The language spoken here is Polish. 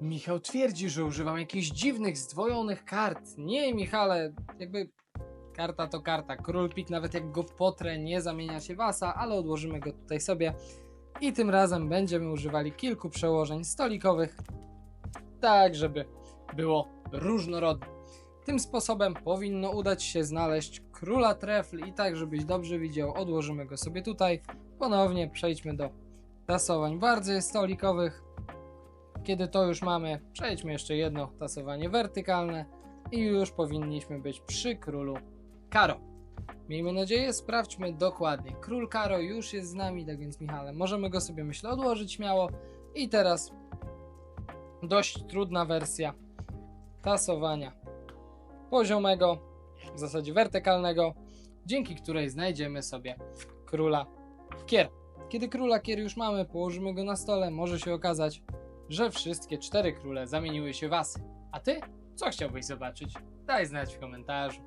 Michał twierdzi, że używam jakichś dziwnych, zdwojonych kart. Nie, Michale, jakby karta to karta. Król pik, nawet jak go potrę, nie zamienia się w asa, ale odłożymy go tutaj sobie. I tym razem będziemy używali kilku przełożeń stolikowych, tak żeby było różnorodne. Tym sposobem powinno udać się znaleźć króla trefl i tak, żebyś dobrze widział, odłożymy go sobie tutaj. Ponownie przejdźmy do tasowań bardziej stolikowych. Kiedy to już mamy, przejdźmy jeszcze jedno tasowanie wertykalne i już powinniśmy być przy królu Karo. Miejmy nadzieję, sprawdźmy dokładnie. Król Karo już jest z nami, tak więc Michale, możemy go sobie myślę odłożyć śmiało. I teraz dość trudna wersja tasowania poziomego, w zasadzie wertykalnego, dzięki której znajdziemy sobie króla kier. Kiedy króla kier już mamy, położymy go na stole, może się okazać, że wszystkie cztery króle zamieniły się w asy. A ty? Co chciałbyś zobaczyć? Daj znać w komentarzu.